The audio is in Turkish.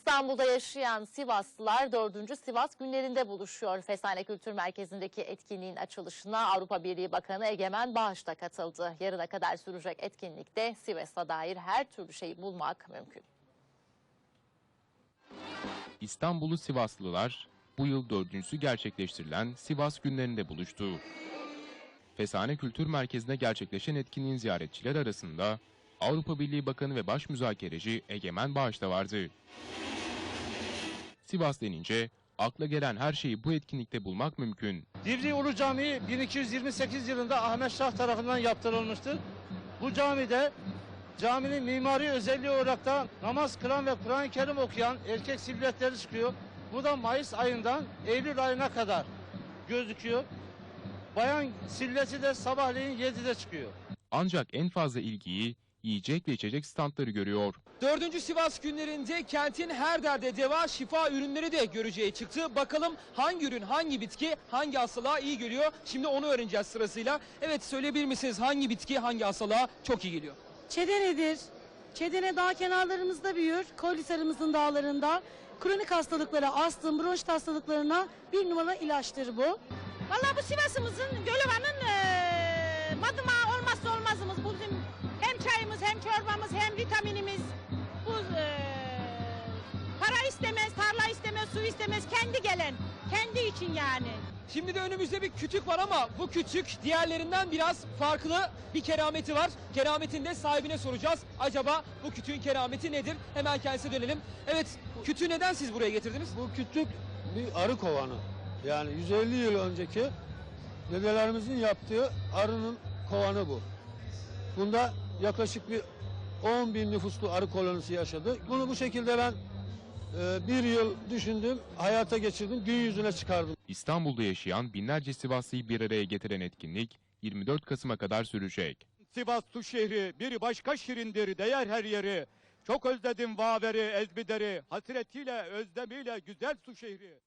İstanbul'da yaşayan Sivaslılar 4. Sivas günlerinde buluşuyor. Fesane Kültür Merkezi'ndeki etkinliğin açılışına Avrupa Birliği Bakanı Egemen Bağış da katıldı. Yarına kadar sürecek etkinlikte Sivas'a dair her türlü şeyi bulmak mümkün. İstanbul'u Sivaslılar bu yıl dördüncüsü gerçekleştirilen Sivas günlerinde buluştu. Fesane Kültür Merkezi'nde gerçekleşen etkinliğin ziyaretçiler arasında Avrupa Birliği Bakanı ve Baş Müzakereci Egemen Bağış da vardı. Sivas denince akla gelen her şeyi bu etkinlikte bulmak mümkün. Divri Ulu Camii 1228 yılında Ahmet Şah tarafından yaptırılmıştır. Bu camide caminin mimari özelliği olarak da namaz kılan ve Kur'an-ı Kerim okuyan erkek silüetleri çıkıyor. Bu da Mayıs ayından Eylül ayına kadar gözüküyor. Bayan silüeti de sabahleyin 7'de çıkıyor. Ancak en fazla ilgiyi yiyecek ve içecek standları görüyor. Dördüncü Sivas günlerinde kentin her derde deva şifa ürünleri de göreceği çıktı. Bakalım hangi ürün, hangi bitki, hangi hastalığa iyi geliyor? Şimdi onu öğreneceğiz sırasıyla. Evet söyleyebilir misiniz hangi bitki, hangi hastalığa çok iyi geliyor? Çedenedir. Çedene dağ kenarlarımızda büyür. Kolisarımızın dağlarında. Kronik hastalıklara, astım, bronşit hastalıklarına bir numara ilaçtır bu. Vallahi bu Sivas'ımızın Gölova'nın eee hem çorbamız hem vitaminimiz. Bu eee, para istemez, tarla istemez, su istemez. Kendi gelen, kendi için yani. Şimdi de önümüzde bir kütük var ama bu kütük diğerlerinden biraz farklı bir kerameti var. Kerametin de sahibine soracağız. Acaba bu kütüğün kerameti nedir? Hemen kendisine dönelim. Evet, kütüğü neden siz buraya getirdiniz? Bu kütük bir arı kovanı. Yani 150 yıl önceki dedelerimizin yaptığı arının kovanı bu. Bunda yaklaşık bir 10 bin nüfuslu arı kolonisi yaşadı. Bunu bu şekilde ben e, bir yıl düşündüm, hayata geçirdim, gün yüzüne çıkardım. İstanbul'da yaşayan binlerce Sivaslıyı bir araya getiren etkinlik 24 Kasım'a kadar sürecek. Sivas su şehri bir başka şirindir değer her yeri. Çok özledim Vaveri, Ezbider'i, hasretiyle, özlemiyle güzel su şehri.